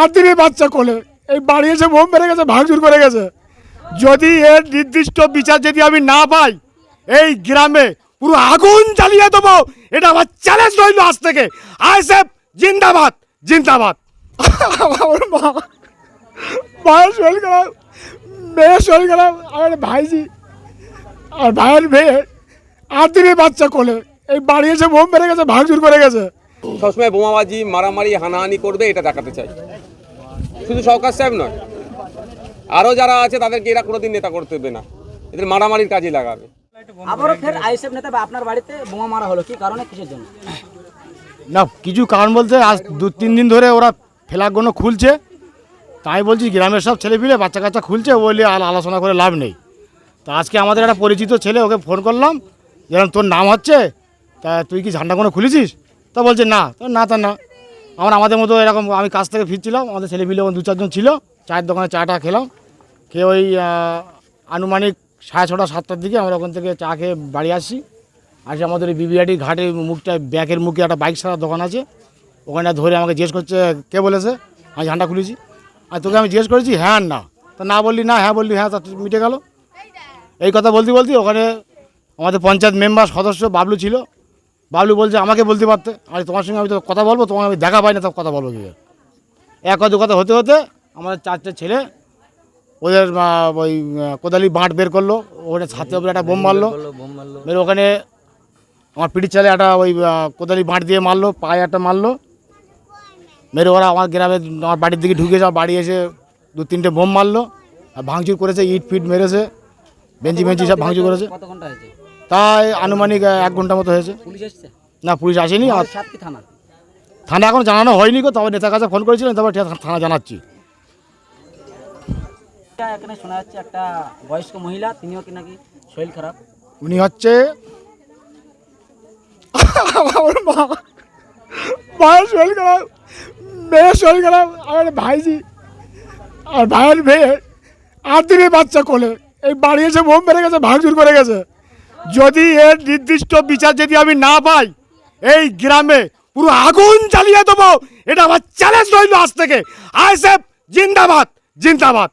আট দিনের বাচ্চা কোলে। এই বাড়ি এসে বোম মেরে গেছে ভাঙচুর করে গেছে। যদি এর নির্দিষ্ট বিচার যদি আমি না পাই এই গ্রামে পুরো আগুন জ্বালিয়ে দেবো। এটা আমার চ্যালেঞ্জ রইল আজ থেকে। আইসেফ জিন্দাবাদ জিন্দাবাদ। আমার মা মায়ের শরীর খারাপ মেয়ের শরীর খারাপ আমার ভাইজি আর ভাইয়ের মেয়ে আট দিনের বাচ্চা কোলে। এই বাড়ি এসে বোম মেরে গেছে ভাঙচুর করে গেছে। সবসময় বোমাবাজি মারামারি হানাহানি করবে এটা দেখাতে চাই। শুধু সরকার সাহেব নয় আরও যারা আছে তাদেরকে এরা কোনোদিন নেতা করতে দেবে না। এদের মারামারির কাজে লাগাবে। আবারও ফের আইএসএফ নেতা আপনার বাড়িতে বোমা মারা হলো কি কারণে কিসের জন্য? না কিছু কারণ বলতে আজ দু তিন দিন ধরে ওরা ফ্ল্যাগগুলো খুলছে। তাই বলছি গ্রামের সব ছেলেপিলে বাচ্চা কাচ্চা খুলছে বলে আর আলোচনা করে লাভ নেই। তা আজকে আমাদের একটা পরিচিত ছেলে ওকে ফোন করলাম যেরকম তোর নাম হচ্ছে তা তুই কি ঝান্ডাগুলো খুলেছিস? তা বলছে না। তা না তা না। আমরা আমাদের মতো এরকম আমি কাজ থেকে ফিরছিলাম, আমাদের ছেলে ছেলেপিলে দু চারজন ছিল, চায়ের দোকানে চাটা খেলাম। খেয়ে ওই আনুমানিক সাড়ে ছটা, সাতটার দিকে আমরা ওখান থেকে চা খেয়ে বাড়ি আসি। আসে আমাদের এই বিবিআটি ঘাটের মুখটা ব্যাকের মুখে একটা বাইক সারা দোকান আছে। ওখানে ধরে আমাকে জিজ্ঞেস করছে, কে বলেছে? আমি ঝান্ডা খুলেছি। আর তোকে আমি জিজ্ঞেস করেছি? হ্যাঁ না। তা না বললি, না। হ্যাঁ বললি। হ্যাঁ তা মিটে গেল। এই কথা বলতে বলতে ওখানে আমাদের পঞ্চায়েত মেম্বার সদস্য বাবলু ছিল। বাবলু বলছে আমাকে বলতে পারতে? আর তোমার সঙ্গে আমি তো কথা বলব তোমাকে আমি দেখা পাই না তো কথা বলব কি? এক দু কথা হতে হতে আমাদের চারটে ছেলে ওদের ওই কোদালি বাঁট বের করল ওখানে ছাতে উপরে একটা বোম মারলো মেরে ওখানে আমার পিঠের চালে একটা ওই কোদালি বাঁট দিয়ে মারলো পায়ে একটা মারলো মেরে ওরা আমার গ্রামে আমার বাড়ির দিকে ঢুকে যাওয়া বাড়ি এসে দু তিনটে বোম মারলো আর ভাঙচুর করেছে ইট ফিট মেরেছে বেঞ্চি বেঞ্চি সব ভাঙচুর করেছে। কত ঘণ্টা হয়েছে? তাই আনুমানিক এক ঘণ্টা মতো হয়েছে। পুলিশ এসছে? না পুলিশ আসেনি আর থানা। থানা এখন জানানো হয়নি গো তবে নেতার কাছে ফোন করেছিলেন তারপর থা- থানা জানাচ্ছি। এখানে শোনা যাচ্ছে একটা বয়স্ক মহিলা তিনিও কি নাকি শরীর খারাপ? উনি হচ্ছে আমার মা। মায়ের শরীর খারাপ মেয়ের শরীর খারাপ আমার ভাইজি আর ভাইয়ের মেয়ে। আট দিনের বাচ্চা কোলে। এই বাড়ি এসে বোম মেরে গেছে ভাঙচুর করে গেছে। যদি এর নির্দিষ্ট বিচার যদি আমি না পাই, এই গ্রামে পুরো আগুন জ্বালিয়ে দেবো। এটা আমার চ্যালেঞ্জ রইল আজ থেকে। আইসেফ জিন্দাবাদ জিন্দাবাদ।